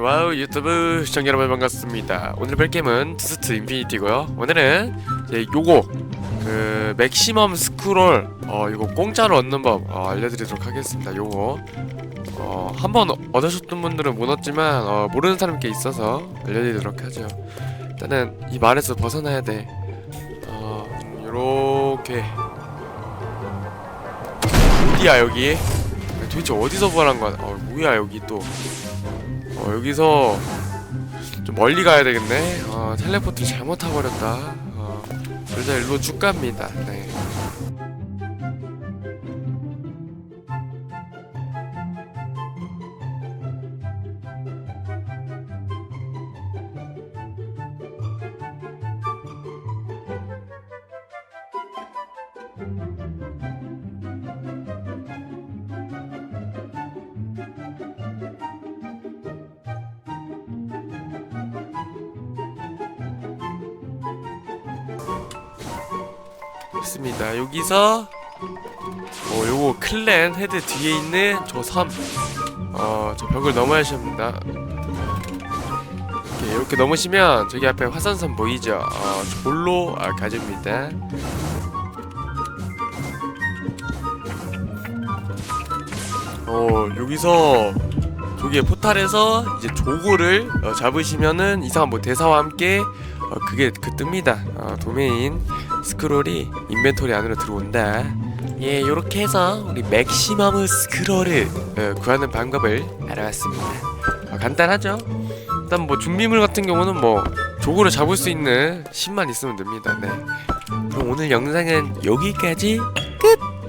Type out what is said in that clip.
와우 유튜브 시청자 여러분 반갑습니다. 오늘 뵐 게임은 투스트 인피니티고요. 오늘은 이제 요거 그 맥시멈 스크롤 어 이거 공짜로 얻는 법 어, 알려드리도록 하겠습니다. 요거 어 한번 얻으셨던 분들은 못 얻지만 어, 모르는 사람께 있어서 알려드리도록 하죠. 일단은 이 말에서 벗어나야 돼 어 요렇게. 어디야 여기? 도대체 어디서 부활한 거야? 어 뭐야 여기 또 어, 여기서 좀 멀리 가야 되겠네. 어, 텔레포트 잘못 타버렸다. 어, 둘다 일로 쭉 갑니다. 네. 있습니다. 여기서 어, 요거 클랜 헤드 뒤에 있는 저 섬, 어, 저 벽을 넘어야 합니다. 이렇게, 이렇게 넘으시면 저기 앞에 화산섬 보이죠? 어, 저걸로 아, 가집니다. 어, 여기서 저기에 포탈에서 이제 조고를 어, 잡으시면은 이상한 뭐 대사와 함께 어, 그게 그 뜹니다. 어, 도메인 스크롤이 인벤토리 안으로 들어온다. 예, 요렇게 해서 우리 맥시멈 스크롤을 어, 구하는 방법을 알아봤습니다. 어, 간단하죠? 일단 뭐 준비물 같은 경우는 뭐 조고를 잡을 수 있는 힘만 있으면 됩니다. 네. 그럼 오늘 영상은 여기까지 끝!